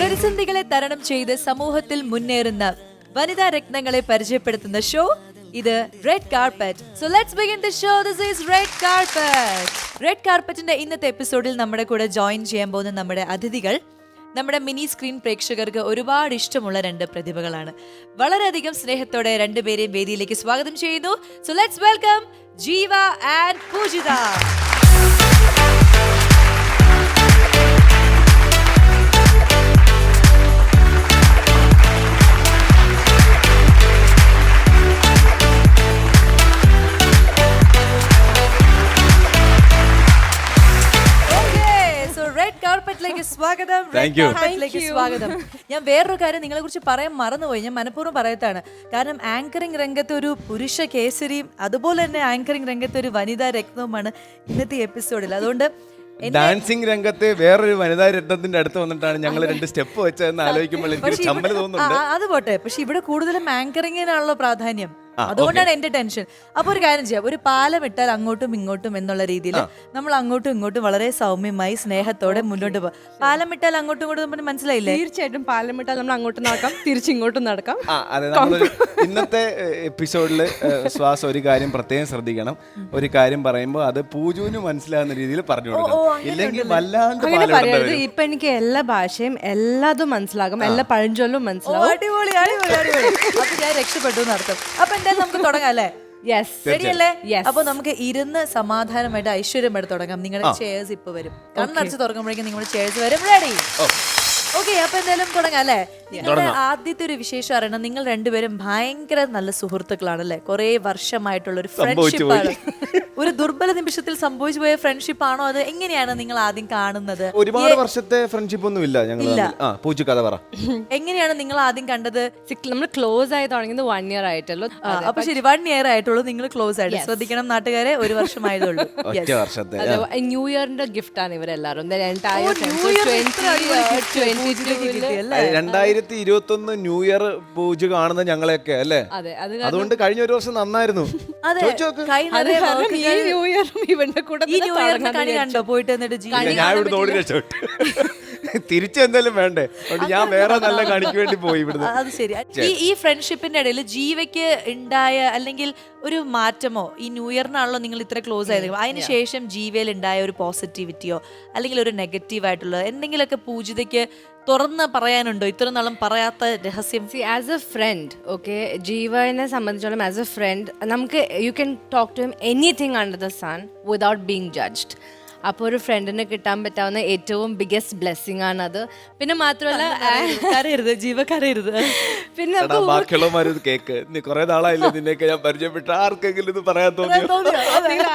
പ്രതിസന്ധികളെ തരണം ചെയ്ത് സമൂഹത്തിൽ മുന്നേറുന്ന വനിതാ രത്നങ്ങളെ പരിചയപ്പെടുത്തുന്ന ഷോ ഇത് red carpet so let's begin the show this is red carpet red കാർപ്പറ്റിന്റെ ഇന്നത്തെ എപ്പിസോഡിൽ നമ്മുടെ കൂടെ ജോയിൻ ചെയ്യാൻ പോകുന്ന നമ്മുടെ അതിഥികൾ നമ്മുടെ മിനി സ്ക്രീൻ പ്രേക്ഷകർക്ക് ഒരുപാട് ഇഷ്ടമുള്ള രണ്ട് പ്രതിഭകളാണ്. വളരെയധികം സ്നേഹത്തോടെ രണ്ടുപേരെയും വേദിയിലേക്ക് സ്വാഗതം ചെയ്യുന്നു. So let's welcome Jeeva and Poojitha. കാർപ്പറ്റിലേക്ക് സ്വാഗതം. Thank you. സ്വാഗതം. ഞാൻ വേറൊരു കാര്യം നിങ്ങളെ കുറിച്ച് പറയാൻ മറന്നുപോയി. ഞാൻ മനഃപൂർവം പറയത്താണ്. കാരണം ആങ്കറിംഗ് രംഗത്ത് ഒരു പുരുഷ കേസരിയും അതുപോലെ തന്നെ ആങ്കറിംഗ് രംഗത്ത് ഒരു വനിതാ രത്നവുമാണ് ഇന്നത്തെ എപ്പിസോഡിൽ അതുകൊണ്ട് ഡാൻസിംഗ് ഡാൻസിങ് രംഗത്തെ വേറൊരു വനിതാ രത്നത്തിന്റെ അടുത്ത് വന്നിട്ടാണ് ഞങ്ങൾ രണ്ട് സ്റ്റെപ്പ് വെച്ചതെന്ന് ആലോചിക്കുമ്പോൾ എനിക്ക് പക്ഷേ ചമ്മൽ ഇവിടെ- തോന്നുന്നുണ്ട്. ആ, അത് പോട്ടെ. പക്ഷെ ഇവിടെ കൂടുതലും ആങ്കറിങ്ങിനാണല്ലോ പ്രാധാന്യം. അതുകൊണ്ടാണ് എന്റെ ടെൻഷൻ. അപ്പൊ ഒരു കാര്യം ചെയ്യാം. ഒരു പാലം ഇട്ടാൽ അങ്ങോട്ടും ഇങ്ങോട്ടും എന്നുള്ള രീതിയിൽ നമ്മൾ അങ്ങോട്ടും ഇങ്ങോട്ടും വളരെ സൗമ്യമായി സ്നേഹത്തോടെ മുന്നോട്ട് പോകാം പാലം ഇട്ടാൽ അങ്ങോട്ടും ഇങ്ങോട്ടും നമുക്ക് മനസ്സിലായില്ലേ? തീർച്ചയായിട്ടും പാലം ഇട്ടാൽ നമ്മൾ അങ്ങോട്ടും നടക്കാം തിരിച്ചിങ്ങോട്ടും നടക്കാം. ആ അതെ നമ്മൾ ഇന്നത്തെ എപ്പിസോഡിൽ ശ്വാസം ഒരു കാര്യം പ്രത്യേകം ശ്രദ്ധിക്കണം. ഒരു കാര്യം പറയുമ്പോൾ അത് പൂജുവിന് മനസ്സിലാകുന്ന രീതിയിൽ പറഞ്ഞു കൊടുക്കണം. ഇല്ലെങ്കിൽ വല്ലാണ്ട് അങ്ങനെ പാലിടേണ്ടി പറയരുത്. വരും. ഇപ്പൊ എനിക്ക് എല്ലാ ഭാഷയും എല്ലാതും മനസ്സിലാകും. എല്ലാ പഴഞ്ചൊല്ലും മനസ്സിലാകും. അടിപൊളി അടിപൊളി അടിപൊളി. അപ്പൊ ഞാൻ രക്ഷപ്പെട്ടു എന്നർത്ഥം അപ്പൊ എന്തായാലും നമുക്ക് തുടങ്ങാം അല്ലേ? യെസ് ശരിയല്ലേ. അപ്പൊ നമുക്ക് ഇരുന്ന് സമാധാനമായിട്ട് ഐശ്വര്യമായിട്ട് തുടങ്ങാം. നിങ്ങളുടെ ചെയർസ് ഇപ്പൊ വരും. കണ്ണടച്ച് തുറക്കുമ്പോഴേക്കും നിങ്ങളുടെ ചെയർസ് വരും. റെഡി ഓക്കെ അപ്പൊ എന്തായാലും തുടങ്ങാം അല്ലേ? നിങ്ങളുടെ ആദ്യത്തെ ഒരു വിശേഷം അറിയണം. നിങ്ങൾ രണ്ടുപേരും ഭയങ്കര നല്ല സുഹൃത്തുക്കളാണ് അല്ലെ കുറെ വർഷമായിട്ടുള്ള ഒരു ഫ്രണ്ട്ഷിപ്പ് ആണ്. ഒരു ദുർബല നിമിഷത്തിൽ സംഭവിച്ചു പോയ ഫ്രണ്ട്ഷിപ്പ് ആണോ? അത് എങ്ങനെയാണ് നിങ്ങൾ ആദ്യം കാണുന്നത്? ഒരുപാട് വർഷത്തെ ഫ്രണ്ട്ഷിപ്പ് ഒന്നും ഇല്ല. ഞങ്ങൾ കഥ പറ. എങ്ങനെയാണ് നിങ്ങൾ ആദ്യം കണ്ടത്? നമ്മൾ ക്ലോസ് ആയി തുടങ്ങിയത് വൺ ഇയർ ആയിട്ടുള്ളൂ അപ്പൊ ശരി വൺ ഇയർ ആയിട്ടുള്ളൂ നിങ്ങൾ ക്ലോസ് ആയിട്ട്. ശ്രദ്ധിക്കണം നാട്ടുകാരെ ഒരു വർഷമായതുള്ളൂ ന്യൂ ഇയറിന്റെ ഗിഫ്റ്റ് ആണ് ഇവരെല്ലാരും The entire oh, friends. New Year So ഇത്ര അടിപൊളി gift 20, പൂജയ്ക്ക് 22 ൽ കിട്ടിയല്ലേ? രണ്ടായിരത്തി ഇരുപത്തി ഒന്ന് ന്യൂ ഇയർ പൂജ കാണുന്ന ഞങ്ങളെയൊക്കെ അല്ലേ അതുകൊണ്ട് കഴിഞ്ഞ ഒരു വർഷം നന്നായിരുന്നു ഞാൻ ഇവിടുന്ന് ഓടി രക്ഷപ്പെട്ടു. തിരിച്ചെന്തായാലും വേണ്ടേ? അതുകൊണ്ട് ഞാൻ വേറെ നല്ല കണിക്ക് വേണ്ടി പോയി ഇവിടുന്ന്. അത് ശരി. ഈ ഈ ഫ്രണ്ട്ഷിപ്പിന്റെ ഇടയിൽ ജീവയ്ക്ക് ഉണ്ടായ അല്ലെങ്കിൽ ഒരു മാറ്റമോ ഈ ന്യൂ ഇയറിനാണല്ലോ നിങ്ങൾ ഇത്ര ക്ലോസ് ആയത് അതിനുശേഷം ജീവയിൽ ഉണ്ടായ ഒരു പോസിറ്റിവിറ്റിയോ അല്ലെങ്കിൽ ഒരു നെഗറ്റീവ് ആയിട്ടുള്ള എന്തെങ്കിലുമൊക്കെ പൂജിതയ്ക്ക് തുറന്ന് പറയാനുണ്ടോ? ഇത്ര നാളും പറയാത്ത രഹസ്യം. See as a friend okay ജീവനെ സംബന്ധിച്ചോളം ആസ് എ ഫ്രണ്ട് നമുക്ക് you can talk to him anything under the sun without being judged അപ്പോൾ ഒരു ഫ്രണ്ടിന് കിട്ടാൻ പറ്റാവുന്ന ഏറ്റവും ബിഗ്ഗസ്റ്റ് ബ്ലെസ്സിങ് അത് പിന്നെ മാത്രമല്ല കരയരുത് ജീവ കരയരുത്. പിന്നെ കേക്ക്. നീ കുറെ നാളായില്ലേ നിന്നെയൊക്കെ ഞാൻ പരിചയപ്പെട്ട. ആർക്കെങ്കിലും ഇത് പറയാൻ തോന്നിയോ?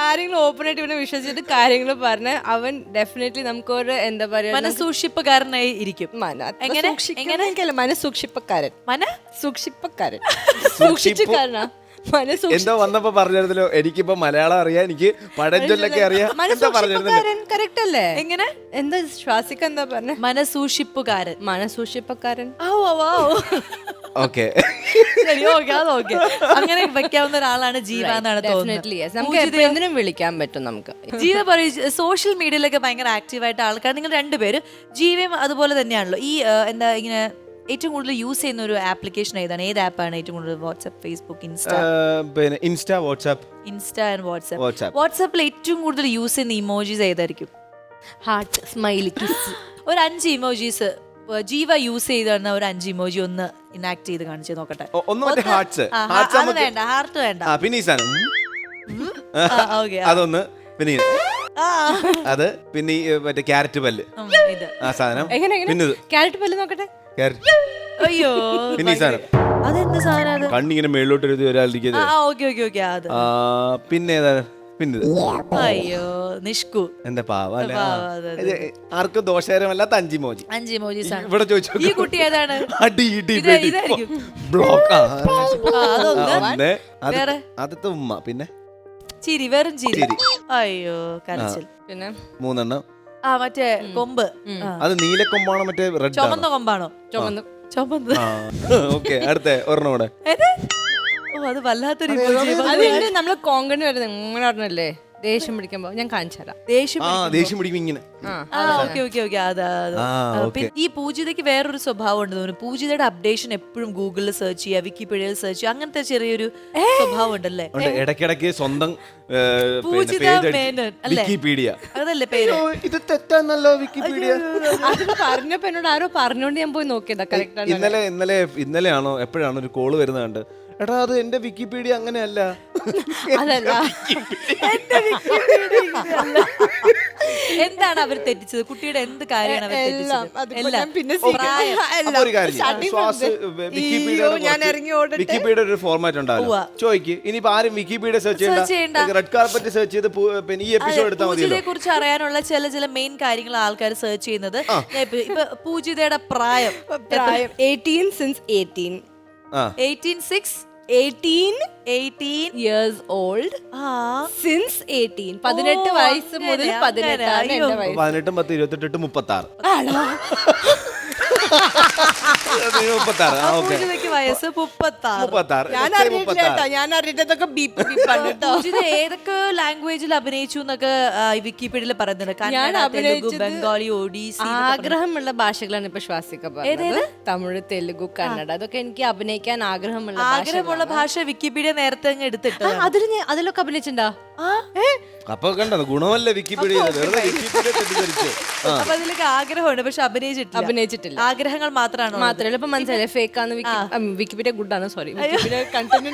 ആരെങ്കിലും ഓപ്പൺ ആയിട്ട് ഇവനെ വിശ്വസിച്ചിട്ട് കാര്യങ്ങൾ പറഞ്ഞ അവൻ ഡെഫിനറ്റ്ലി നമുക്കൊരു എന്താ പറയാ മനസൂക്ഷിപ്പക്കാരനായി ഇരിക്കും. എങ്ങനെ? എങ്ങനെ? മനസൂക്ഷിപ്പക്കാരൻ. മന? സൂക്ഷിപ്പക്കാരൻ. സൂക്ഷിച്ചുകാരനാ. എന്തോ വന്നപ്പോ പറഞ്ഞിരുന്നല്ലോ എനിക്കിപ്പോ മലയാളം അറിയാം എനിക്ക് പഴഞ്ചൊല്ലൊക്കെ അറിയാം. എന്താ പറഞ്ഞിരുന്നല്ലോ മനസൂക്ഷിപ്പക്കാരൻ കറക്റ്റ് അല്ലേ? എങ്ങനെ? എന്താ ശ്വാസിക്ക എന്താ പറഞ്ഞ? മനസൂക്ഷിപ്പുകാരൻ മനസൂക്ഷിപ്പക്കാരൻ. ഓക്കെ. അങ്ങനെ വെക്കാവുന്ന ഒരാളാണ് ജീവ എന്നാണ് തോന്നുന്നത്. നമുക്ക് വിളിക്കാൻ പറ്റും നമുക്ക്. ജീവ പറയൂ സോഷ്യൽ മീഡിയയിലൊക്കെ ഭയങ്കര ആക്റ്റീവായിട്ട് ആൾക്കാർ. നിങ്ങൾ രണ്ടുപേരും ജീവയും അതുപോലെ തന്നെയാണല്ലോ. ഈ എന്താ ഇങ്ങനെ ഏറ്റവും കൂടുതൽ യൂസ് ചെയ്യുന്ന ഒരു ആപ്ലിക്കേഷൻ ഏതാണ്? ഏത് ആപ്പാണ് ഏറ്റവും കൂടുതൽ വാട്സ്ആപ്പ് ഫേസ്ബുക്ക് ഇൻസ്റ്റ? പിന്നെ Insta WhatsApp Insta and WhatsApp. WhatsApp. വാട്സാപ്പിൽ ഏറ്റവും കൂടുതൽ യൂസ് ചെയ്യുന്ന ഇമോജീസ് ഏതായിരിക്കും? ഹാർട്ട് സ്മൈലി കിസ് ഒരു അഞ്ച് ഇമോജീസ്. ജീവ യൂസ് ചെയ്താണ് ഒരു അഞ്ച് ഇമോജി ഒന്ന് ഇനാക്ട് ചെയ്ത് കാണിച്ചു നോക്കട്ടെ. ഒന്ന് വേണ്ട ഹാർട്ട് വേണ്ട. പിന്നെ ഈ സാധനം. അതൊന്ന് പിന്നെ ആ, അത് പിന്നെ മറ്റേ ക്യാരറ്റ് പല്ല്. ഇത്. ആ സാധനം. എങ്ങനെ പിന്നെ ക്യാരറ്റ് പല്ല് നോക്കട്ടെ. അയ്യോ പിന്നെ ഈ സാധനം. അതെന്ത് സാധനം അത്? കണ്ണിങ്ങനെ മേളിലോട്ട് എഴുതി ഒരാളിരിക്കുന്നത് ആ ഓക്കെ ഓക്കെ ഓക്കെ അത്. പിന്നെ പിന്നെ അയ്യോ നിഷ്കു. പാവ ആർക്കും ദോഷകരമല്ലാത്ത അഞ്ചി മോജി. അഞ്ച് ഇമോജീസ് ആണ് ഇവിടെ ചോദിച്ചു ഈ കുട്ടി ഏതാണ്? അടി ഇടി. ബ്ലോക്ക്? ആദ്യത്തെ ഉമ്മ പിന്നെ? ചിരി വെറും ചിരി. ചിരി. അയ്യോ കരച്ചിൽ. പിന്നെ? മൂന്നെണ്ണം. ആ മറ്റേ കൊമ്പ്. അത് അത് നീലക്കൊമ്പാണോ മറ്റേ റെഡ് ചുമന്ന കൊമ്പാണോ? ചുമന്ന്. ചുമന്ന്. ഓക്കെ അടുത്ത ഒരെണ്ണം കൂടെ. ഏത്? ഓ അത് വല്ലാത്തൊരു. അതിന്റെ നമ്മൾ കോങ്കണി വരുന്നത് ഇങ്ങനെ പറഞ്ഞല്ലേ? ദേഷ്യം പിടിക്കുമ്പോ ഞാൻ കാണിച്ചു തരാം. ദേഷ്യം ആ ദേഷ്യം പിടിക്കും ഇങ്ങനെ. ആ. ഓക്കെ ഓക്കെ ഓക്കെ അതാ ആ, ആ, okay. പിന്നെ ഈ പൂജിതയ്ക്ക് വേറൊരു സ്വഭാവം ഉണ്ട് തോന്നുന്നു. പൂജിതയുടെ അപ്ഡേഷൻ എപ്പോഴും ഗൂഗിളിൽ സെർച്ച് ചെയ്യുക വിക്കിപീഡിയയിൽ സെർച്ച് ചെയ്യുക അങ്ങനത്തെ ചെറിയൊരു സ്വഭാവം ഉണ്ടല്ലേ? ഉണ്ട്. ഇടയ്ക്കിടയ്ക്ക് സ്വന്തം ഏ, പിന്നെ പൂജിത page അടിച്ച് മേനോൻ, അല്ലേ? വിക്കിപീഡിയ അതല്ലേ പേര്? ഓ, ഇത് തെറ്റാന്നല്ലോ വിക്കിപീഡിയ അത് പറഞ്ഞപ്പോ എന്നോട് ആരോ പറഞ്ഞോണ്ട് ഞാൻ പോയി നോക്കിയതാ. കറക്റ്റ് ആണ്? ഇന്നലെ ഇന്നലെ ഇന്നലെയാണോ എപ്പോഴാണോ ഒരു കോൾ വരുന്നത് കണ്ട് എടാ അത് എന്റെ വിക്കിപീഡിയ അങ്ങനെയല്ല. അതല്ല. എന്താണ് അവർ തെറ്റിച്ചത്? കുട്ടിയുടെ എന്ത് കാര്യമാണ് അവർ എല്ലാം. തെറ്റിച്ചത്? അതിപ്പോ ഞാൻ പിന്നെ പ്രായം. അപ്പൊ ഒരു കാര്യം ചെയ്യ്. starting ശ്വാസ് ഉണ്ട്. വിക്കിപീഡിയയുടെ അയ്യോ, ഞാൻ കുറച്ച് ഇറങ്ങി ഓടട്ടെ. വിക്കിപീഡിയ ഒരു ഫോർമാറ്റ് ഉണ്ടാവില്ല. ഉവ്വ. ചോദിക്ക് ഇനിയിപ്പോ ആരും വിക്കിപീഡിയ സെർച്ച് ചെയ്യേണ്ട. റെഡ് കാർപ്പറ്റ് സെർച്ച് ചെയ്ത് പു- പിന്നെ ഈ എപ്പിസോഡ് എടുത്താൽ മതിയല്ലോ. പൂജിതയെ കുറിച്ച് അറിയാനുള്ള ചില ചില മെയിൻ കാര്യങ്ങൾ ആൾക്കാർ സെർച്ച് ചെയ്യുന്നത്. ഞാൻ ഇപ്പൊ ഇപ്പൊ പൂജിതയുടെ പ്രായം. പ്രായം. Eighteen since eighteen eighteen six eighteen eighteen years old ആ. സിൻസ് എയ്റ്റീൻ പതിനെട്ട് വയസ്സ് മുതൽ. പതിനെട്ടാണ്. എന്റെ വയസ്സ്. പതിനെട്ടും പത്ത് ഇരുപത്തെട്ട് മുപ്പത്തി ആറ് ആ ഓക്കെ. പൂജിതയ്ക്ക് വയസ്സ് ഞാൻ കേട്ടോ. ഞാൻ അറിഞ്ഞിട്ടതൊക്കെ ബീപ്പ് ബീപ്പാണ് കേട്ടോ പൂജിത ഏതൊക്കെ ലാംഗ്വേജിൽ അഭിനയിച്ചു എന്നൊക്കെ വിക്കിപീഡിയയിൽ പറയുന്നുണ്ട്. കന്നഡ തെലുഗു അഭിനയിച്ചത് ബംഗാളി ഒഡീസി ആഗ്രഹമുള്ള ഭാഷകളാണ് ഇപ്പൊ ശ്വാസിക്ക പറഞ്ഞത്. തമിഴ് തെലുഗു കന്നഡ. അതൊക്കെ എനിക്ക് അഭിനയിക്കാൻ ആഗ്രഹമുള്ള ആഗ്രഹമുള്ള ഭാഷ വിക്കിപീഡിയ നേരത്തെ അങ്ങ് എടുത്തിട്ട് അതിൽ ഞാൻ അതിലൊക്കെ അഭിനയിച്ചിട്ടുണ്ടോ? അപ്പൊ കണ്ടത് ഗുണമല്ല വിക്കിപീഡിയ വെറുതെ വിക്കിപീഡിയ തെറ്റിദ്ധരിച്ചു. അപ്പൊ അതിലൊക്കെ ആഗ്രഹമുണ്ട് പക്ഷെ അഭിനയിച്ചിട്ടില്ല. അഭിനയിച്ചിട്ടില്ല. ആഗ്രഹങ്ങൾ മാത്രമാണ് മാത്രല്ല ഇപ്പൊ മനസ്സിലായി ഫേക്ക് ആണ് വിക്കിപീഡിയ ഗുഡ് ആണ് സോറി വിക്കിപീഡിയ കണ്ടന്റ്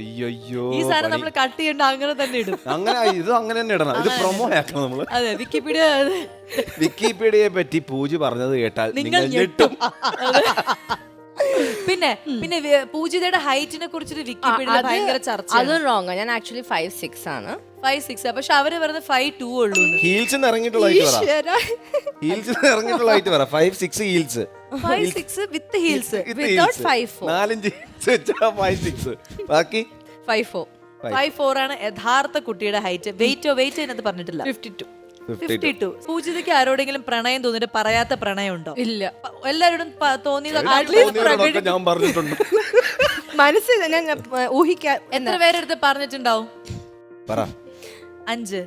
അയ്യോ ഈ സാധനം നമ്മൾ കട്ട് ചെയ്യണ്ട അങ്ങനെ തന്നെ ഇടും. അങ്ങനെ ഇത് അങ്ങനെ തന്നെ ഇടണം. ഇത് പ്രൊമോ ആക്കണം നമ്മൾ. അതെ വിക്കിപീഡിയ വിക്കിപീഡിയയെ പറ്റി പൂജ പറഞ്ഞത് കേട്ടാൽ നിങ്ങൾ നിങ്ങൾ ഞെട്ടും. പിന്നെ പിന്നെ പൂജിതയുടെ ഹൈറ്റിനെ കുറിച്ചൊരു വിക്കിപീഡിയ ഭയങ്കര ചർച്ച അതും റോങ് ഞാൻ ആക്ച്വലി ഫൈവ് സിക്സ് ആണ്. ഫൈവ് സിക്സ് പക്ഷെ അവർ പറയുന്നത് ഫൈവ് ടു ഉള്ളൂ ഹീൽസ് ഇറങ്ങിയിട്ടുള്ള ഹൈറ്റ് പറ. ഹീൽസ് ഇറങ്ങിയിട്ടുള്ള ഹൈറ്റ് പറ. Five six heels five six with heels without. നാലഞ്ച് ഫൈവ് സിക്സ് ബാക്കി? ഫൈവ് ഫോർ ഫൈവ് ഫോർ ആണ് യഥാർത്ഥ കുട്ടിയുടെ ഹൈറ്റ് വെയിറ്റോ വെയിറ്റ് പറഞ്ഞിട്ടില്ല. ഫിഫ്റ്റി ടു ഫിഫ്റ്റി ടു പൂജിതയ്ക്ക് ആരോടെങ്കിലും പ്രണയം തോന്നിട്ട് പറയാത്ത പ്രണയം ഉണ്ടോ ഇല്ല. എല്ലാരോടും പ- തോന്നിയതൊക്കെ തോന്നിയവരോടൊക്കെ ഞാൻ പറഞ്ഞിട്ടുണ്ട്. മനസ്സിൽ ഞാൻ ഊഹിക്കാൻ എത്ര പേരെടുത്ത് പറഞ്ഞിട്ടുണ്ടാവും? പറ. അഞ്ച്.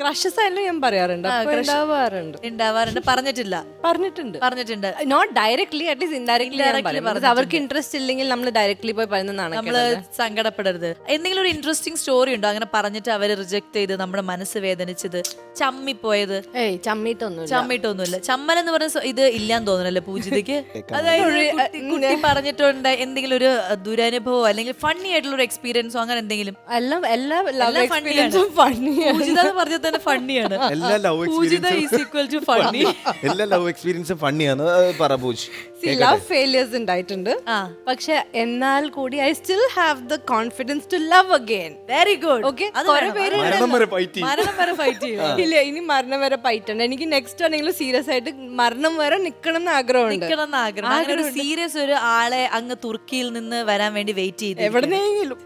ക്രഷസ് ആയാലും ഞാൻ പറയാറുണ്ട്. അപ്പൊ ഉണ്ടാവാറുണ്ട്. ഉണ്ടാവാറുണ്ട്. പറഞ്ഞിട്ടില്ല. പറഞ്ഞിട്ടുണ്ട്. പറഞ്ഞിട്ടുണ്ട്. Not directly at least indirectly Indirectly അവർക്ക് ഇൻട്രസ്റ്റ് ഇല്ലെങ്കിൽ നമ്മൾ ഡയറക്ട്ലി പോയി പറയുന്നതാണ് നമ്മൾ സങ്കടപ്പെടരുത്. എന്തെങ്കിലും ഒരു ഇൻട്രസ്റ്റിംഗ് സ്റ്റോറി ഉണ്ടോ? അങ്ങനെ പറഞ്ഞിട്ട് അവർ റിജക്ട് ചെയ്ത് നമ്മുടെ മനസ്സ് വേദനിച്ചത് ചമ്മിപ്പോയത്? ഏയ് ചമ്മിട്ടൊന്നും ചമ്മിട്ടൊന്നുമില്ല ചമ്മൽ എന്ന് പറഞ്ഞ സ- ഇത് ഇല്ലാന്ന് തോന്നുന്നല്ലേ പൂജിതയ്ക്ക്? അതായത് കുട്ടി- കുട്ടി പറഞ്ഞിട്ടുണ്ട് എന്തെങ്കിലും ഒരു ദുരനുഭവം ദുരനുഭവമോ അല്ലെങ്കിൽ ഫണ്ണി ആയിട്ടുള്ള ഒരു എക്സ്പീരിയൻസോ അങ്ങനെ എന്തെങ്കിലും? എല്ലാം എല്ലാ ലവ് എല്ലാം എക്സ്പീരിയൻസും ഫണ്ണിയാണ് പൂജിത എന്ന് പറഞ്ഞാൽ തന്നെ ഫണ്ണിയാണ് എല്ലാ ലവ് എക്സ്പീരിയൻസും എല്ലാ ലവ് എക്സ്പീരിയൻസും ഫണ്ണിയാണ് പറ പൂജ്. ലവ് ഫെയിലിയേഴ്സ് ഉണ്ടായിട്ടുണ്ട്. പക്ഷെ എന്നാൽ കൂടി I still have the confidence to love again very good okay മരണം വരെ ഫൈറ്റ് ചെയ്യും. ഫൈറ്റ് ഇല്ല ഇനി മരണം വരെ പൈറ്റുണ്ട് എനിക്ക് നെക്സ്റ്റ് ആണെങ്കിലും സീരിയസ് ആയിട്ട് മരണം വരെ നിൽക്കണം എന്ന് ആഗ്രഹമുണ്ട്. നിക്കണം എന്ന് ആഗ്രഹം. സീരിയസ് ഒരു ആളെ അങ്ങ് തുർക്കിയിൽ നിന്ന് വരാൻ വേണ്ടി വെയിറ്റ് ചെയ്ത് എവിടെന്നെങ്കിലും.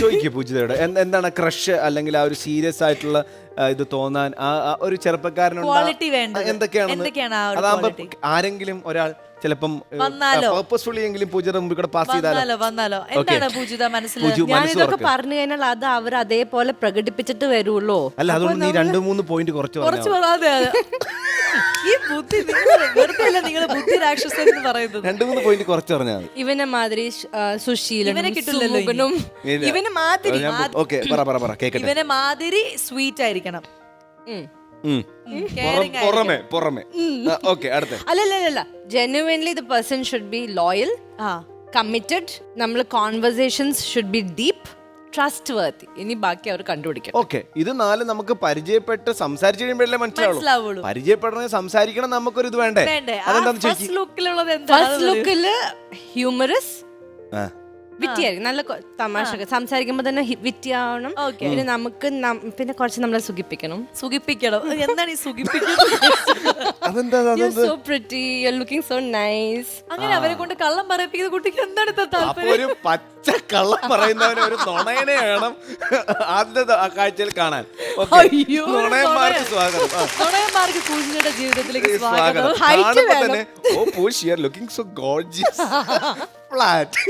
ചോദിക്കൂ പൂജിതയോട്. എന്ത്- എന്താണ് ക്രഷ് അല്ലെങ്കിൽ ആ ഒരു സീരിയസ് ആയിട്ടുള്ള ഇത് തോന്നാൻ ആ ഒരു ചെറുപ്പക്കാരനുണ്ട്. എന്തൊക്കെയാണ് ആരെങ്കിലും ഒരാൾ ചിലപ്പം? പേർപ്പസ്ഫുള്ളി എങ്കിലും പൂജയുടെ മുമ്പിൽ കൂടെ പാസ് ചെയ്താലോ? വന്നാലോ എന്താണ് പൂജിത ഞാൻ ഇതൊക്കെ പറഞ്ഞു കഴിഞ്ഞാൽ അത് അവർ അതേപോലെ പ്രകടിപ്പിച്ചിട്ട് വരുള്ളൂ. അല്ല അതുകൊണ്ട് നീ രണ്ട് മൂന്ന് പോയിന്റ് കുറച്ച് കുറച്ച് അതെ, അതെ. ഈ ബുദ്ധി നിങ്ങൾ വെറുതെ അല്ല നിങ്ങൾ ബുദ്ധി രാക്ഷസൻ എന്ന് പറയുന്നത്. രണ്ടു മൂന്ന് പോയിന്റ് കുറച്ച് പറഞ്ഞാൽ ഇവനെ മാതിരി സുശീലനും ഇവനെ കിട്ടില്ലല്ലോ ഇവനെ സുമുഖനും ഇവന് മാതിരി. പറ പറ പറ കേക്കട്ടെ. ഇവനെ മാതിരി സ്വീറ്റ് ആയിരിക്കണം. പുറമെ പുറമെ. ഓക്കെ അടുത്ത. അല്ലല്ല genuinely the person should be loyal committed നമ്മൾ conversations should be deep trustworthy ഇനി ബാക്കി അവർ കണ്ടുപിടിക്കും ഓക്കെ ഇത് നാല് നമുക്ക് പരിചയപ്പെട്ട് സംസാരിച്ചു കഴിയുമ്പോഴല്ലേ മനസ്സിലാവുള്ളൂ. പരിചയപ്പെടണമെങ്കിൽ സംസാരിക്കണം നമുക്കൊരു ഇത് വേണ്ടേ? ഫസ്റ്റ് ലുക്കിലുള്ളത് ഫസ്റ്റ് ലുക്കിൽ ഹ്യൂമറസ് വിറ്റിയായിരിക്കും. നല്ല തമാശ സംസാരിക്കുമ്പോൾ തന്നെ വിറ്റിയാവണം. പിന്നെ നമുക്ക് പിന്നെ കുറച്ച് നമ്മളെ സുഖിപ്പിക്കണം. സുഖിപ്പിക്കണം. എന്താണ് ഈ സുഖിപ്പിക്കുന്നത് so pretty you looking so nice അങ്ങനെ അവരെ കൊണ്ട് കള്ളം പറയിപ്പിക്കുന്ന കുട്ടിക്ക് എന്താണ് ഒരു പച്ച കള്ളം പറയുന്നവരെ ഒരു നുണയനെ വേണം ആദ്യത്തെ ആ കാഴ്ചയിൽ കാണാൻ. അയ്യോ, നുണയന്മാർക്ക് സ്വാഗതം. നുണയന്മാർക്ക് പൂജിയുടെ ജീവിതത്തിലേക്ക് സ്വാഗതം. തന്നെ ഓ Poosh you are looking so gorgeous flat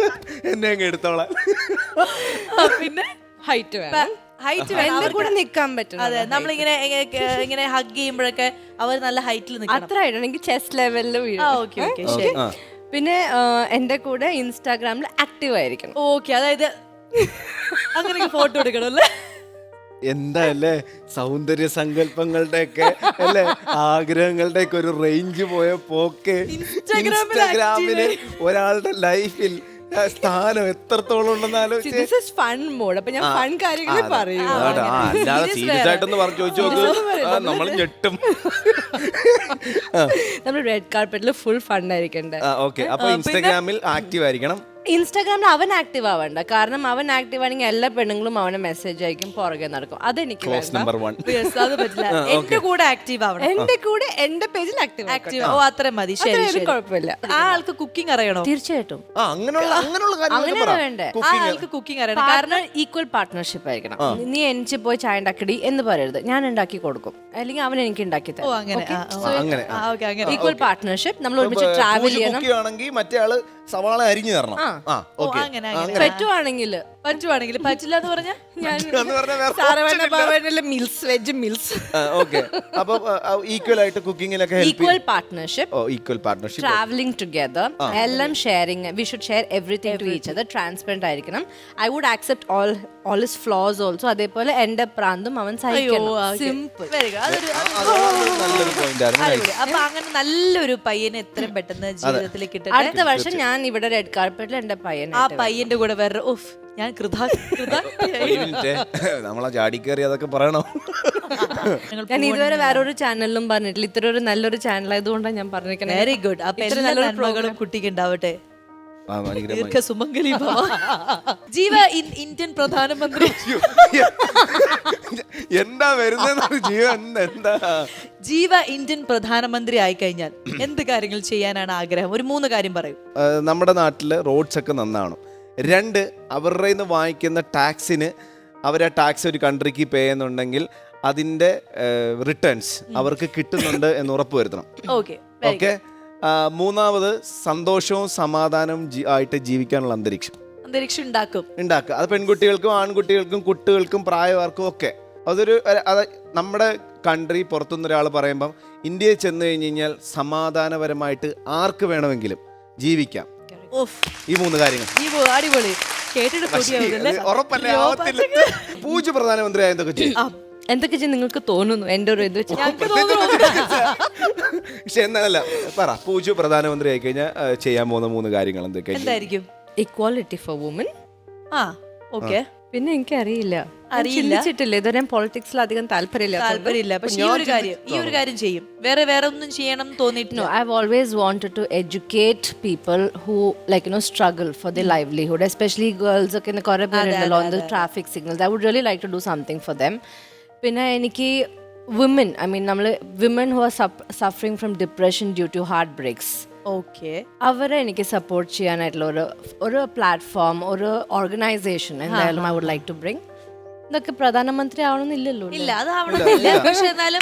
എന്നെ അങ്ങ് എടുത്തോളാം. പിന്നെ? ഹൈറ്റ് വേണം. ഹൈറ്റ് എന്റെ കൂടെ നിൽക്കാൻ പറ്റും. അതെ നമ്മളിങ്ങനെ ഇങ്ങനെ- ഇങ്ങനെ ഹഗ് ചെയ്യുമ്പോഴൊക്കെ അവർ നല്ല ഹൈറ്റിൽ നിൽക്കണം. അത്ര ആയിട്ടുണ്ടെങ്കിൽ ചെസ്റ്റ് ലെവലിൽ ആ ഓക്കെ ഓക്കെ ശരി. പിന്നെ ആ, എന്റെ കൂടെ ഇൻസ്റ്റാഗ്രാമിൽ ആക്റ്റീവ് ആയിരിക്കണം. ഓക്കെ അതായത് അങ്ങനെ ഫോട്ടോ എടുക്കണം അല്ലേ? എന്താ അല്ലേ സൗന്ദര്യ സങ്കല്പങ്ങളുടെ ഒക്കെ അല്ലേ? ആഗ്രഹങ്ങളുടെ ഒക്കെ ഒരു റേഞ്ച് പോയ പോക്ക്. ഇൻസ്റ്റാഗ്രാമിൽ ഒരാളുടെ ലൈഫിൽ സ്ഥാനം എത്രത്തോളം ഉണ്ടെന്ന് ആലോചിച്ച് ഫൺ മോഡ് അപ്പൊ ഞാൻ ഫൺ പറയൂ. അല്ലാതെ സീരിയസ് വേറെ. ആയിട്ടൊന്ന് പറഞ്ഞു ചോദിച്ചു നോക്ക്. നമ്മൾ ഞെട്ടും. നമ്മൾ റെഡ് കാർപ്പറ്റിൽ ഫുൾ ഫണ്ട് ആയിരിക്കണ്ടേ? ഓക്കെ അപ്പൊ ഇൻസ്റ്റാഗ്രാമിൽ ആക്റ്റീവ് ആയിരിക്കണം. ഇൻസ്റ്റാഗ്രാമിൽ അവൻ ആക്റ്റീവ് ആവണ്ട. കാരണം അവൻ ആക്റ്റീവ് ആണെങ്കിൽ എല്ലാ പെണ്ണുങ്ങളും അവനെ മെസ്സേജ് അയക്കും പുറകെ നടക്കും. അതെനിക്ക് വേണ്ട. നമ്പർ വൺ Yes, അത് പറ്റില്ല. എന്റെ കൂടെ ആക്റ്റീവ് ആവണം. എന്റെ കൂടെ എന്റെ പേജിൽ ആക്റ്റീവ് ആക്റ്റീവ് ഓ അത്രയും മതി. ശരി അത്രയും ശരി. കുഴപ്പമില്ല. ആ ആൾക്ക് കുക്കിംഗ് അറിയണോ? തീർച്ചയായിട്ടും. ആ അങ്ങനെയുള്ള അങ്ങനെയുള്ള കാര്യങ്ങളൊക്കെ അങ്ങനെയാണ് പറ. വേണ്ടേ. ആ ആൾക്ക് കുക്കിംഗ് അറിയണം. കാരണം ഈക്വൽ പാർട്ട്ണർഷിപ്പ് ആയിരിക്കണം. നീ എനിക്ക് പോയി ചായ ഉണ്ടാക്കടി എന്ന് പറയരുത്. ഞാൻ ഉണ്ടാക്കി കൊടുക്കും. അല്ലെങ്കിൽ അവൻ എനിക്ക് ഉണ്ടാക്കി ഓ അങ്ങനെ. ആ, ഓ, അങ്ങനെ. ആ, okay, അങ്ങനെ. ഈക്വൽ പാർട്ട്ണർഷിപ്പ് നമ്മൾ ഒരുമിച്ച് ട്രാവൽ ചെയ്യണം. ചെയ്യുകയാണെങ്കിൽ മറ്റേ ആൾ സവാള അരിഞ്ഞു തരണം. ആ. ഓക്കെ. പറ്റുവാണെങ്കിൽ പറ്റുവാണെങ്കിൽ പറ്റില്ല എന്ന് പറഞ്ഞാൽ ഞാൻ Saravana Bhavan meals veg meals. Okay. അപ്പൊ ഈക്വൽ ആയിട്ട് കുക്കിങ്ങിലൊക്കെ equal partnership oh equal partnership travelling together എല്ലാം sharing we should share everything to each other transparent ആയിരിക്കണം. I would accept all all is flaws also അതേപോലെ എന്റെ പ്രാന്തും അവൻ സഹിക്കണം. Simple very good അതൊരു നല്ലൊരു point ആയിരുന്നു. അപ്പൊ അങ്ങനെ നല്ലൊരു പയ്യനെ എത്രയും പെട്ടെന്ന് ജീവിതത്തിലേക്ക് കിട്ടട്ടെ അടുത്ത വർഷം ഞാൻ ഇവിടെ റെഡ് കാർപ്പറ്റിൽ എന്റെ പയ്യൻ ആ പയ്യന്റെ കൂടെ വേറെ ഉഫ് ഞാൻ കൃതാ മിനിറ്റ്. നമ്മളെ ചാടി കയറി അതൊക്കെ പറയണോ? ഞാൻ ഇതുവരെ വേറൊരു ചാനലിലും പറഞ്ഞിട്ടില്ല. ഇത്ര ഒരു നല്ലൊരു ചാനൽ ആയതുകൊണ്ടാണ് ഞാൻ പറഞ്ഞിരിക്കുന്നത് വെരി ഗുഡ് അപ്പൊ എല്ലാ നല്ലൊരു നന്മകളും കുട്ടിക്ക് ഉണ്ടാവട്ടെ. ദീർഘ സുമംഗലി ഭവ. ജീവ ഇന്ത്യൻ പ്രധാനമന്ത്രി. എന്താ വരുന്നത് ജീവ എന്താ ജീവ ഇന്ത്യൻ പ്രധാനമന്ത്രി ആയി കഴിഞ്ഞാൽ എന്ത് കാര്യങ്ങൾ ചെയ്യാനാണ് ആഗ്രഹം? ഒരു മൂന്ന് കാര്യം പറയും. നമ്മുടെ നാട്ടിൽ റോഡ്സ് ഒക്കെ നന്നാണ്. രണ്ട് അവരുടെ നിന്ന് വാങ്ങിക്കുന്ന ടാക്സിന് അവരെ ആ ടാക്സ് ഒരു കൺട്രിക്ക് പേ ചെയ്യുന്നുണ്ടെങ്കിൽ അതിന്റെ റിട്ടേൺസ് അവർക്ക് കിട്ടുന്നുണ്ട് എന്ന് ഉറപ്പുവരുത്തണം ഓക്കെ ഓക്കെ മൂന്നാമത് സന്തോഷവും സമാധാനവും ആയിട്ട് ജീവിക്കാനുള്ള അന്തരീക്ഷം. അന്തരീക്ഷം ഉണ്ടാക്കും. ഉണ്ടാക്കുക. അത് പെൺകുട്ടികൾക്കും ആൺകുട്ടികൾക്കും കുട്ടികൾക്കും പ്രായവർക്കും ഒക്കെ. അതൊരു അത് നമ്മുടെ കൺട്രി പുറത്തുനിന്ന് ഒരാൾ പറയുമ്പം ഇന്ത്യയിൽ ചെന്ന് കഴിഞ്ഞ് കഴിഞ്ഞാൽ സമാധാനപരമായിട്ട് ആർക്ക് വേണമെങ്കിലും ജീവിക്കാം. ഈ മൂന്ന് കാര്യങ്ങൾ. അടിപൊളി. കേട്ടിട്ട് പൂജ പ്രധാനമന്ത്രി ആയതൊക്കെ ചെയ്യും? എന്തൊക്കെ ചെയ്യും നിങ്ങൾക്ക് തോന്നുന്നു? എന്റെ ഒരു ഇത് വെച്ച് ഞങ്ങൾക്ക് തോന്നുന്നു. പക്ഷെ എന്നല്ല പറ. പൂജ പ്രധാനമന്ത്രി ആയി കഴിഞ്ഞാൽ ചെയ്യാൻ പോകുന്ന മൂന്ന് കാര്യങ്ങൾ എന്തൊക്കെയായിരിക്കും എന്തായിരിക്കും? ഇക്വാലിറ്റി ഫോർ വുമൻ ആ ഓക്കെ. പിന്നെ എനിക്ക് അറിയില്ല. അറിയില്ല. ഇതുവരെ പൊളിറ്റിക്സിൽ അധികം താല്പര്യമില്ല താല്പര്യമില്ല. പക്ഷെ ഈ ഒരു കാര്യം ഈ ഒരു കാര്യം ചെയ്യും. വേറെ വേറെ ഒന്നും ചെയ്യണം എന്ന് തോന്നിയിട്ടില്ല. I always wanted to educate educate people like no struggle for for livelihood especially girls ഒക്കെ കുറേ പേരുണ്ടല്ലോ on the traffic signals I would really like to do something for them. പിന്നെ എനിക്ക് വിമൻ ഐ മീൻ നമ്മൾ women who are suffering from depression due to heartbreaks okay അവരെ എനിക്ക് support ചെയ്യാനായിട്ടുള്ള ഒരു ഒരു പ്ലാറ്റ്ഫോം ഒരു ഓർഗനൈസേഷൻ എന്തായാലും I would like to bring ഇതൊക്കെ പ്രധാനമന്ത്രി ആവണമെന്നില്ലല്ലോ ഇല്ല അത് ആവണമെന്നില്ല പക്ഷെ എന്നാലും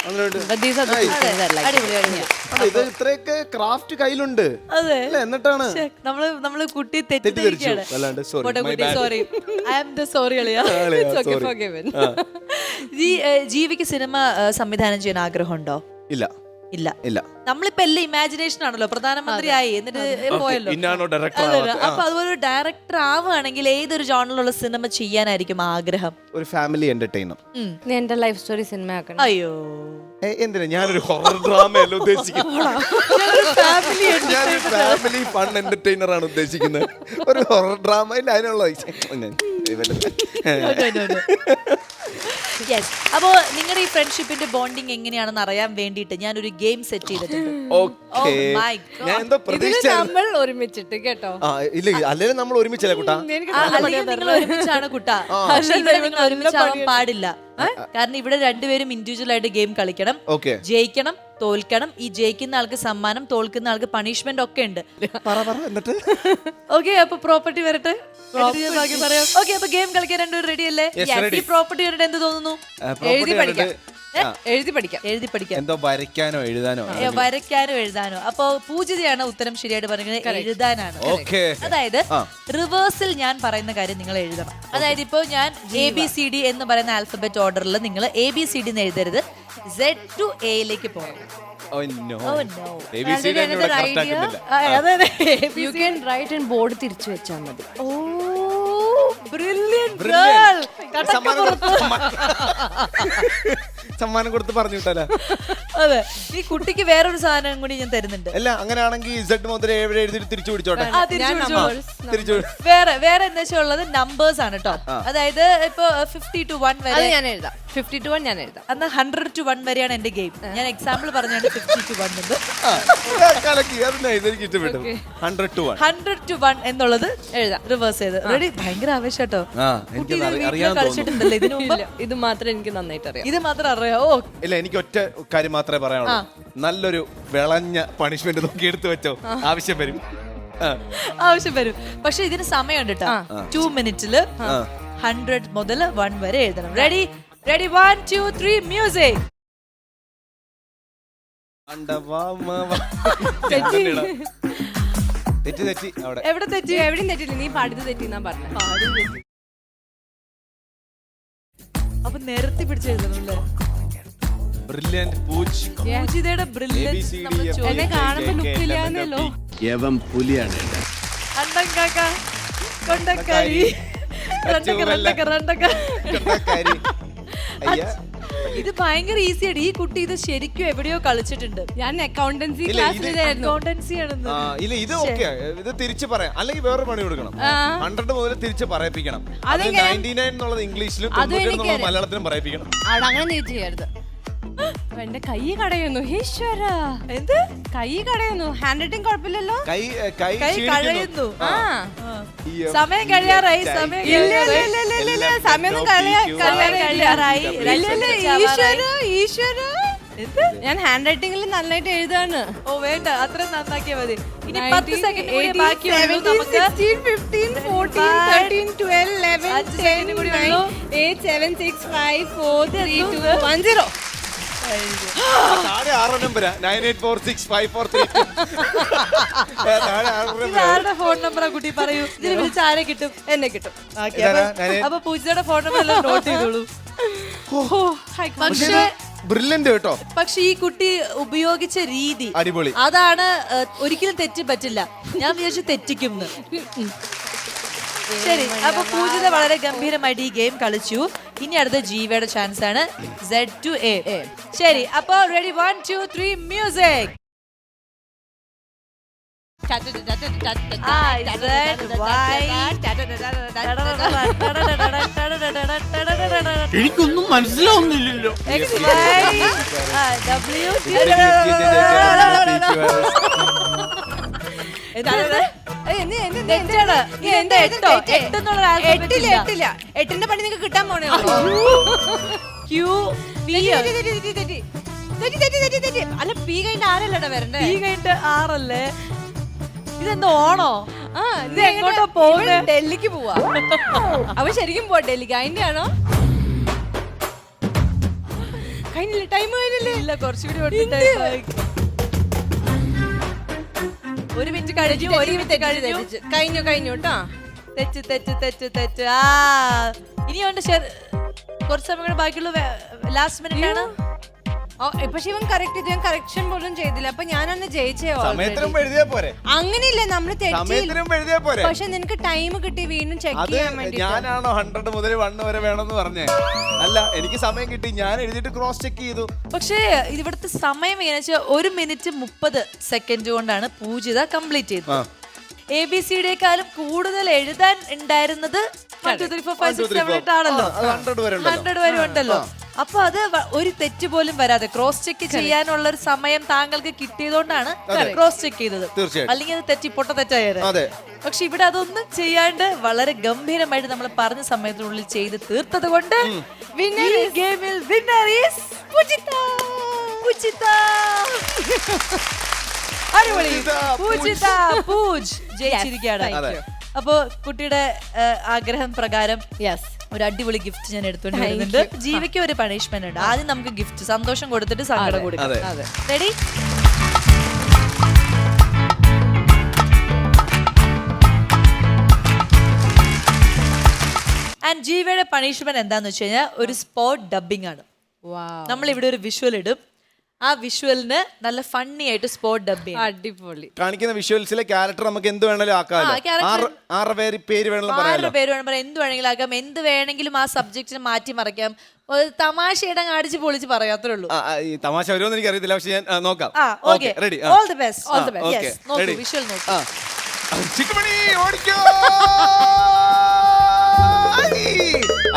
അല്ല, ഇത് ഇത്രയൊക്കെ ക്രാഫ്റ്റ് കയ്യിലുണ്ട്. അതെ. അല്ല എന്നിട്ടാണ്? ശ്ശെ, നമ്മൾ നമ്മൾ കുട്ടി തെറ്റിദ്ധരിച്ചു. അല്ലാണ്ട് സോറി പോട്ടെ കുട്ടി sorry I am the sorry അളിയാ. It's okay, forgiven. ജീ- ഏ, ജീവിക്ക് സിനിമ ഏ, സംവിധാനം ചെയ്യാൻ ആഗ്രഹമുണ്ടോ? ഇല്ല. ഇല്ല. ഇല്ല. നമ്മളിപ്പോ എല്ലാം ഇമാജിനേഷൻ ആണല്ലോ പ്രധാനമന്ത്രി ആയി. എന്നിട്ട് പോയല്ലോ. അപ്പൊ അതുപോലെ ഒരു ഡയറക്ടർ ആവുകയാണെങ്കിൽ ഏതൊരു ജോണിലുള്ള സിനിമ ചെയ്യാനായിരിക്കും ആഗ്രഹം? ഒരു ഫാമിലി എന്റർടൈനർ എന്റെ ലൈഫ് സ്റ്റോറി സിനിമ ആക്കണം. അയ്യോ. എന്തിനാ? ഞാനൊരു ഹൊറർ ഡ്രാമ അല്ല ഉദ്ദേശിക്കുന്നത്? ഞാനൊരു ഫാമിലി ഫൺ എന്റർടൈനർ ആണ് ഉദ്ദേശിക്കുന്നത്. ഒരു ഹൊറർ ഡ്രാമ ഇല്ല അതിനുള്ള യെസ് അപ്പോ നിങ്ങളുടെ ഈ ഫ്രണ്ട്ഷിപ്പിന്റെ ബോണ്ടിങ് എങ്ങനെയാണെന്ന് അറിയാൻ വേണ്ടിയിട്ട് ഞാൻ ഒരു ഗെയിം സെറ്റ് ചെയ്തിട്ടുണ്ട്. Oh നമ്മൾ ഒരുമിച്ചിട്ട് കേട്ടോ. ആ ഇല്ല അല്ലെങ്കിൽ നമ്മൾ ഒരുമിച്ചല്ലേ കുട്ടാ? അല്ലെങ്കിൽ നിങ്ങൾ ഒരുമിച്ചാണ് കുട്ടാ. പക്ഷെ ഇവിടെ നിങ്ങൾ ഒരുമിച്ചാവാൻ പാടില്ല. കാരണം ഇവിടെ രണ്ടുപേരും ഇൻഡിവിജ്വൽ ആയിട്ട് ഗെയിം കളിക്കണം. ജയിക്കണം തോൽക്കണം. ഈ ജയിക്കുന്ന ആൾക്ക് സമ്മാനം തോൽക്കുന്ന ആൾക്ക് പണിഷ്മെന്റ് ഒക്കെ ഉണ്ട്. ഓക്കെ അപ്പൊ പ്രോപ്പർട്ടി വരട്ടെ. ഓക്കെ അപ്പൊ ഗെയിം കളിക്കാൻ രണ്ടുപേരും റെഡി അല്ലേ? പ്രോപ്പർട്ടി വരട്ടെ എന്ത് തോന്നുന്നു? എഴുതി കണ്ടിട്ട് എഴുതി പഠിക്കാം. എഴുതി പഠിക്കാം. എന്തോ വരയ്ക്കാനോ എഴുതാനോ ഏ, വരയ്ക്കാനോ എഴുതാനോ. അപ്പോ പൂജിതയാണ് ഉത്തരം ശരിയായിട്ട് പറയുന്നത് എഴുതാനാണ്. ഓക്കെ അതായത് ആ. റിവേഴ്സിൽ ഞാൻ പറയുന്ന കാര്യം നിങ്ങൾ എഴുതണം. അതായത് ഇപ്പോ ഞാൻ എ ബി സി ഡി എന്ന് പറയുന്ന ആൽഫബറ്റ് ഓർഡറിൽ നിങ്ങൾ എ ബി സി ഡി എന്ന് എഴുതരുത്. സെഡ് ടു എയിലേക്ക് പോകണം. Oh no Oh. ABC യുടെ ഇവിടെ correct ആക്കുന്നില്ല. You can write and board തിരിച്ചു വെച്ചാൽ മതി. Oh brilliant Brilliant. സമ്മാനം കൊടുത്ത് സമ്മാനം കൊടുത്ത് പറഞ്ഞു വിട്ടാലോ? അതെ. ഈ കുട്ടിക്ക് വേറൊരു സാധനം കൂടി ഞാൻ തരുന്നുണ്ട്. അല്ല അങ്ങനെയാണെങ്കിൽ ഇസഡ് മുതൽ ഏഴ് എഴുതി തിരിച്ചു പിടിച്ചോട്ടെ? ആ, തിരിച്ചു വേറെ വേറെ എന്താ വെച്ചാൽ ഉള്ളത്? നമ്പേഴ്സ് ആണ് കേട്ടോ അതായത് ഇപ്പൊ ഫിഫ്റ്റി ടു വൺ അത് വരെ ഞാൻ എഴുതാം. ഫിഫ്റ്റി ടു വൺ ഞാൻ എഴുതാം. അന്ന് ഹൺഡ്രഡ് ടു വൺ വരെയാണ് എന്റെ ഗെയിം ഞാൻ എക്സാമ്പിൾ പറഞ്ഞാണ് ഫിഫ്റ്റി ടു വൺ എന്ന് hundred two one hundred two one എന്നുള്ളത് എഴുതാം. റിവേഴ്സ് ചെയ്ത്. റെഡി ഭയങ്കര ആവേശട്ടോ കളിച്ചിട്ടുണ്ടല്ലോ. ഇതിനു മുമ്പ് ഇത് മാത്രം എനിക്ക് നന്നായിട്ട് അറിയാം. ഇത് മാത്രം അറിയാം. ഓ. ഇല്ല എനിക്ക് ഒറ്റ കാര്യം മാത്രമേ പറയാനുള്ളൂ. നല്ലൊരു വിളഞ്ഞ പണിഷ്മെന്റ് നോക്കി എടുത്തു വെച്ചോ. ആവശ്യം വരും. ആവശ്യം വരും. പക്ഷെ ഇതിന് സമയമുണ്ട് കേട്ടോ. ടു മിനിറ്റിൽ ഹൺഡ്രഡ് മുതൽ വൺ വരെ എഴുതണം. Ready ready one two three music. തെറ്റി. തെറ്റി അവിടെ. എവിടെ തെറ്റി? എവിടെയും തെറ്റില്ല നീ പാടിയത് തെറ്റിന്നാ പറഞ്ഞു. അപ്പൊ നിരത്തി പിടിച്ചെഴുതണല്ലേ എന്നെ കാണുമ്പോ ലുക്കില്ലാന്നല്ലോ പുലിയാണ്. കാക്ക കൊണ്ടക്കാരി. രണ്ടക്ക രണ്ടക്ക രണ്ടക്ക കണ്ടക്കാരി. അയ്യ. ഇത് ഭയങ്കര ഈസിയാണ് ഈ കുട്ടി ഇത് ശരിക്കും എവിടെയോ കളിച്ചിട്ടുണ്ട്. ഞാൻ അക്കൗണ്ടൻസി ക്ലാസ്സിലായിരുന്നു അക്കൗണ്ടൻസി ആണെന്ന്. ആ, ഇല്ല ഇത് ഓക്കെ ഇത് തിരിച്ചു പറയാം. അല്ലെങ്കിൽ വേറെ പണി കൊടുക്കണം. ഹൺഡ്രഡ് മുതൽ തിരിച്ചു പറയിപ്പിക്കണം. അത് നയന്റി നയൻ എന്നുള്ളത് ഇംഗ്ലീഷിലും മലയാളത്തിലും പറയിപ്പിക്കണം. അവിടെ അങ്ങനെ നീ ചെയ്യരുത്. എന്റെ കൈ കടയുന്നു. ഈശ്വര. എന്ത്? കൈ കടയുന്നു. ഹാൻഡ് റൈറ്റിംഗ് കുഴപ്പമില്ലല്ലോ? കൈ കൈ കൈ ആ. സമയം കഴിയാറായി സമയം കഴിയാറായി ഈശ്വര ഞാൻ ഹാൻഡ് റൈറ്റിംഗിൽ നന്നായിട്ട് എഴുതാണ് ഓ വേണ്ട അത്ര നന്നാക്കിയാ മതി ഇനി പത്ത് സെക്കൻഡ് ബാക്കിയുള്ളൂ നമുക്ക് അഞ്ച് second കൂടി ഉള്ളൂ. താഴെ ആറ് നമ്പരാ. Nine eight four six five four three. താഴെ ആറ് ഇത് നമ്പരാ ആരുടെ ഫോൺ നമ്പറാ കുട്ടി പറയൂ? ഇതിന് വിളിച്ച് ആരെ കിട്ടും? എന്നെ കിട്ടും. ഓക്കേ, ഇതാരാ? അപ്പൊ- ഞാന്- അപ്പൊ പൂജയുടെ ഫോൺ നമ്പർ എല്ലാം നോട്ട് ചെയ്തോളൂ. പക്ഷേ ബ്രില്യന്റ് കേട്ടോ. പക്ഷെ ഈ കുട്ടി ഉപയോഗിച്ച രീതി അടിപൊളി. അതാണ് ഏഹ്, ഒരിക്കലും തെറ്റ് പറ്റില്ല. ഞാൻ വിചാരിച്ചു തെറ്റിക്കും ശരി അപ്പൊ പൂജിത വളരെ ഗംഭീരമായിട്ട് ഈ ഗെയിം കളിച്ചു ഇനി അടുത്ത ജീവയുടെ ചാൻസ് ആണ് സെഡ് ടു എ ശരി അപ്പൊ ready one two three music എനിക്കൊന്നും മനസ്സിലാവുന്നില്ലല്ലോ എട്ടില്ല എട്ടില്ല എട്ടിന്റെ പണി നിങ്ങൾക്ക് കിട്ടാൻ പോണേ. ക്യൂ. അല്ല പി കഴിഞ്ഞ ആരല്ലടാ വരണ്ടേ? പി ആറല്ലേ? ഇതെന്തോ ഓണോ? ഇത് എങ്ങോട്ടാ പോകുന്നത്? ഡൽഹിക്ക് പോവാ. അവ ശരിക്കും പോവാ ഡൽഹിക്ക്. അതിന്റെ ആണോ കഴിഞ്ഞില്ല? ടൈം കഴിഞ്ഞില്ലേ ഇല്ല കുറച്ചുകൂടി. ഒരു മിനിറ്റ് കഴിഞ്ഞു ഒരു മിനിറ്റ് കഴിഞ്ഞു. കഴിഞ്ഞു കഴിഞ്ഞു കേട്ടോ. തെറ്റ് തെറ്റ് തെറ്റ് തെറ്റ്. ആ. ഇനി ഉണ്ട് കുറച്ച് സമയം കൂടെ ബാക്കിയുള്ള ലാസ്റ്റ് മിനിറ്റ് ആണ്. പക്ഷെ ഇവൻ കറക്റ്റ് ഞാൻ കറക്ഷൻ പോലും ചെയ്തില്ല. അപ്പൊ ഞാനന്ന് ജയിച്ചേ already. സമയത്തിനും എഴുതിയാ പോരെ. അങ്ങനെയില്ല നമ്മൾ തെറ്റി സമയത്തിനും എഴുതിയാ പോരെ. പക്ഷെ നിനക്ക് ടൈം കിട്ടി വീണ്ടും ചെക്ക് അത് ചെയ്യാൻ വേണ്ടി ഞാനാണോ ഹൺഡ്രഡ് മുതൽ വൺ വരെ വേണമെന്ന് പറഞ്ഞേ? അല്ല എനിക്ക് സമയം കിട്ടി. ഞാൻ എഴുതിയിട്ട് ക്രോസ് ചെക്ക് ചെയ്തു. പക്ഷേ ഇവിടുത്തെ സമയം എങ്ങനെ വെച്ചാൽ ഒരു മിനിറ്റ് മുപ്പത് സെക്കൻഡ് കൊണ്ടാണ് പൂജിത കംപ്ലീറ്റ് ചെയ്തത്. ആ. എ ബി സിയുടെക്കാളും കൂടുതൽ എഴുതാൻ ഉണ്ടായിരുന്നത് one, two, three, four, five, six, seven, eight ആണല്ലോ. അത് ഹൺഡ്രഡ് വരെ ഉണ്ടല്ലോ. ഹൺഡ്രഡ് വരെ ഉണ്ടല്ലോ. അപ്പൊ അത് ഒരു തെറ്റ് പോലും വരാതെ ക്രോസ് ചെക്ക് ചെയ്യാനുള്ള ഒരു സമയം താങ്കൾക്ക് കിട്ടിയതുകൊണ്ടാണ് ക്രോസ് ചെക്ക് ചെയ്തത്. അല്ലെങ്കിൽ അത് തെറ്റി പൊട്ട തെറ്റായത്. പക്ഷെ ഇവിടെ അതൊന്നും ചെയ്യാണ്ട് വളരെ ഗംഭീരമായിട്ട് നമ്മൾ പറഞ്ഞ സമയത്തിനുള്ളിൽ ചെയ്ത് തീർത്തത് കൊണ്ട് ഗെയിമിൽ വിന്നർ ഈസ് അടിപൊളി. പൂജിത, പൂജ്. ജയിച്ചിരിക്കുകയാണ്. അപ്പോ കുട്ടിയുടെ ആഗ്രഹം പ്രകാരം യെസ് ഒരു അടിപൊളി ഗിഫ്റ്റ് ഞാൻ എടുത്തോണ്ട് വരുന്നുണ്ട്. ജീവയ്ക്ക് ഒരു പണിഷ്മെന്റ് ഉണ്ട്. ആദ്യം നമുക്ക് ഗിഫ്റ്റ് സന്തോഷം കൊടുത്തിട്ട് സങ്കടം കൊടുക്കും. അതെ. റെഡി ആൻഡ് ജീവയുടെ പണിഷ്മെന്റ് എന്താന്ന് വെച്ച് കഴിഞ്ഞാൽ ഒരു സ്പോട്ട് ഡബിംഗ് ആണ്. നമ്മൾ ഇവിടെ ഒരു വിഷ്വൽ ഇടും. ആ വിഷ്വലിന് നല്ല ഫണ്ണി ആയിട്ട് സ്പോട്ട് ഡബ് ചെയ്യും അടിപൊളി. കാണിക്കുന്ന വിഷ്വൽസിലെ ക്യാരക്ടർ നമുക്ക് എന്ത് വേണേലും ആക്കാം ആ, character- ആറ് ആറ് പേര് പേര് വേണമെങ്കിലും ആരുടെ പറയാലോ പേര് വേണം പറയാം എന്ത് വേണമെങ്കിലും ആക്കാം. എന്ത് വേണമെങ്കിലും ആ സബ്ജക്റ്റിന് മാറ്റി മറിക്കാം. ഒരു തമാശയുടെ അടിച്ച് പൊളിച്ച് പറയാത്രേ ഉള്ളൂ. ആ, ആ, ഈ തമാശ വരുമെന്ന് എനിക്ക് അറിയത്തില്ല പക്ഷെ ഞാൻ ആ, നോക്കാം. ആ okay ready all the best all the best best നോക്കൂ ready. വിഷ്വൽ നോക്കൂ. ചിക്കുമണി ഓടിക്കോ!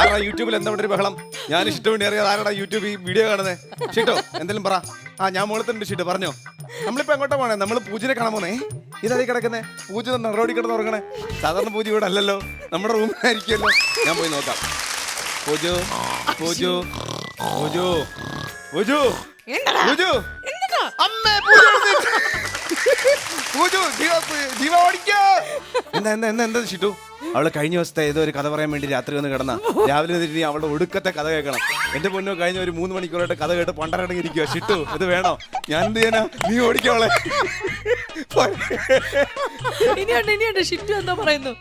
ആരാ യൂട്യൂബിൽ എന്താ ഒരു ബഹളം? ഞാൻ ഇഷ്ടം അറിയാതെ ആരാടാ യൂട്യൂബ് ഈ വീഡിയോ കാണുന്നത് ഷിട്ടോ എന്തെങ്കിലും പറ. ആ ഞാൻ മോളത്തുണ്ട് ഷിട്ടോ പറഞ്ഞോ. നമ്മളിപ്പോ എങ്ങോട്ടാ പോണേ? നമ്മൾ പൂജനെ കാണാൻ പോണേ ഇതായി കിടക്കുന്നേ. പൂജ നടപടി കിടന്ന് ഉറങ്ങണേ. സാധാരണ പൂജ ഇവിടെ അല്ലല്ലോ. നമ്മുടെ റൂമിലായിരിക്കുമല്ലോ ഞാൻ പോയി നോക്കാം. പൂജു പൂജു പൂജു പൂജു പൂജു. അമ്മേ പൂജ. പൂജു ജീവ ജീവ ഓടിക്കോ. എന്താ എന്താ എന്താ എന്താ ഷിട്ടു? അവൾ കഴിഞ്ഞ ദിവസത്തെ ഏതോ ഒരു കഥ പറയാൻ വേണ്ടി രാത്രി വന്ന് കിടന്ന. രാവിലെ വന്നിട്ട് അവളുടെ ഒടുക്കത്തെ കഥ കേൾക്കണം. എന്റെ പൊന്നോ കഴിഞ്ഞ ഒരു മൂന്ന് മണിക്കൂറായിട്ട് കഥ കേട്ട് പണ്ടറടങ്ങിയിരിക്കുക ഷിട്ടു ഇത് വേണോ? ഞാൻ എന്ത് ചെയ്യാനാ? നീ ഓടിക്കോളെ ഇനിയുണ്ട് ഇനിയുണ്ട്. ഷിറ്റു എന്താ പറയുന്നു.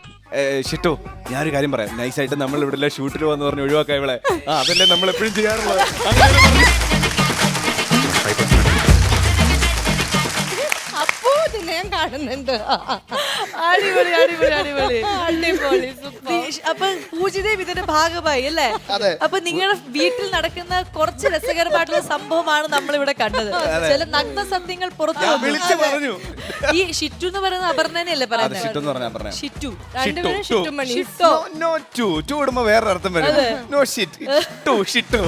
ഷിട്ടു ഞാനൊരു കാര്യം പറയാം. നൈസായിട്ട് നമ്മൾ ഇവിടെ ഷൂട്ടിൽ വന്ന് പറഞ്ഞ് ഒഴിവാക്കാം ഇവളെ. ആ അതല്ലേ നമ്മൾ എപ്പോഴും ചെയ്യാറുള്ളത് കാണുന്നുണ്ട്. അടിപൊളി അടിപൊളി അടിപൊളി. അടിപൊളി അപ്പൊ പൂജിതയും ഇതിന്റെ ഭാഗമായി അല്ലേ. അപ്പൊ നിങ്ങളുടെ വീട്ടിൽ നടക്കുന്ന കുറച്ച് രസകരമായിട്ടുള്ള സംഭവമാണ് നമ്മൾ ഇവിടെ കണ്ടത് ചില നഗ്ന സത്യങ്ങൾ പുറത്തു വിളിച്ചു പറഞ്ഞു. ഈ ഷിറ്റു എന്ന് പറയുന്നത് അപർണനല്ലേ പറയുന്നത്? ഷിറ്റു രണ്ടുപേരും ഷിട്ടു. ഷിട്ടുമണി. ഷിട്ടോ. നോ ടു ടു ഇടുമ്പോ വേറെ അർത്ഥം വരും നോ ഷിറ്റ് ടു ഷിട്ടു.